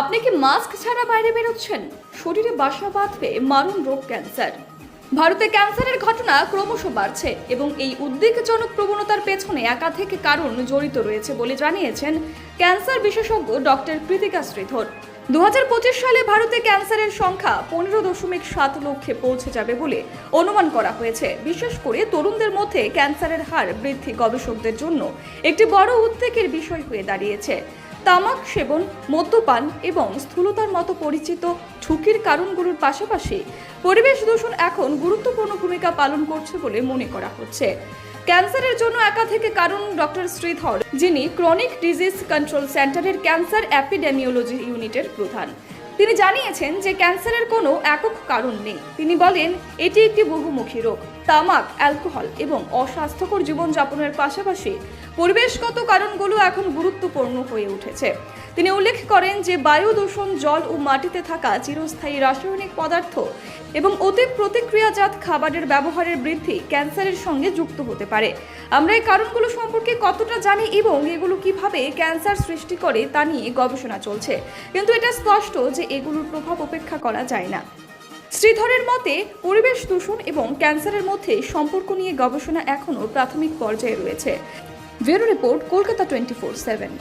আপনি কি মাস্ক ছাড়া বাইরে বেরোচ্ছেন? শরীরে বাসা বাঁধবে মারণ রোগ ক্যান্সার। ভারতে ক্যান্সারের ঘটনা ক্রমশ বাড়ছে এবং এই উদ্বেগজনক প্রবণতার পেছনে একাধিক কারণ জড়িত রয়েছে বলে জানিয়েছেন ক্যান্সার বিশেষজ্ঞ ডক্টর কৃতিকা শ্রীধর। দু হাজার পঁচিশ সালে ভারতে ক্যান্সারের সংখ্যা পনেরো দশমিক সাত লক্ষে পৌঁছে যাবে বলে অনুমান করা হয়েছে। বিশেষ করে তরুণদের মধ্যে ক্যান্সারের হার বৃদ্ধি গবেষকদের জন্য একটি বড় উদ্বেগের বিষয় হয়ে দাঁড়িয়েছে। তামাক সেবন, মদ্যপান এবং স্থূলতার মতো পরিচিত ঝুঁকির কারণগুলোর পাশাপাশি পরিবেশ দূষণ এখন গুরুত্বপূর্ণ ভূমিকা পালন করছে বলে মনে করা হচ্ছে। ক্যান্সারের জন্য একা থেকে কারণ ডক্টর শ্রীধর, যিনি ক্রনিক ডিজিজ কন্ট্রোল সেন্টারের ক্যান্সার অ্যাপিডেমিওলজি ইউনিটের প্রধান। তিনি জানিয়েছেন যে ক্যান্সারের কোনো একক কারণ নেই। তিনি বলেন, এটি একটি বহুমুখী রোগ, তামাক, অ্যালকোহল এবং অস্বাস্থ্যকর জীবনযাপনের পাশাপাশি পরিবেশগত কারণগুলো এখন গুরুত্বপূর্ণ হয়ে উঠেছে। তিনি উল্লেখ করেন যে বায়ু দূষণ, জল ও মাটিতে থাকা চিরস্থায়ী রাসায়নিক পদার্থ এবং অতি প্রতিক্রিয়াজাত খাবারের ব্যবহারের বৃদ্ধি ক্যান্সারের সঙ্গে যুক্ত হতে পারে। আমরা এই কারণগুলো সম্পর্কে কতটা জানি এবং এগুলো কীভাবে ক্যান্সার সৃষ্টি করে তা নিয়ে গবেষণা চলছে। কিন্তু এটা স্পষ্ট যে এগুলোর প্রভাব উপেক্ষা করা যায় না। শ্রীধরের মতে, পরিবেশ দূষণ এবং ক্যান্সারের মধ্যে সম্পর্ক নিয়ে গবেষণা এখনও প্রাথমিক পর্যায়ে রয়েছে। Bureau report, Kolkata twenty four seven.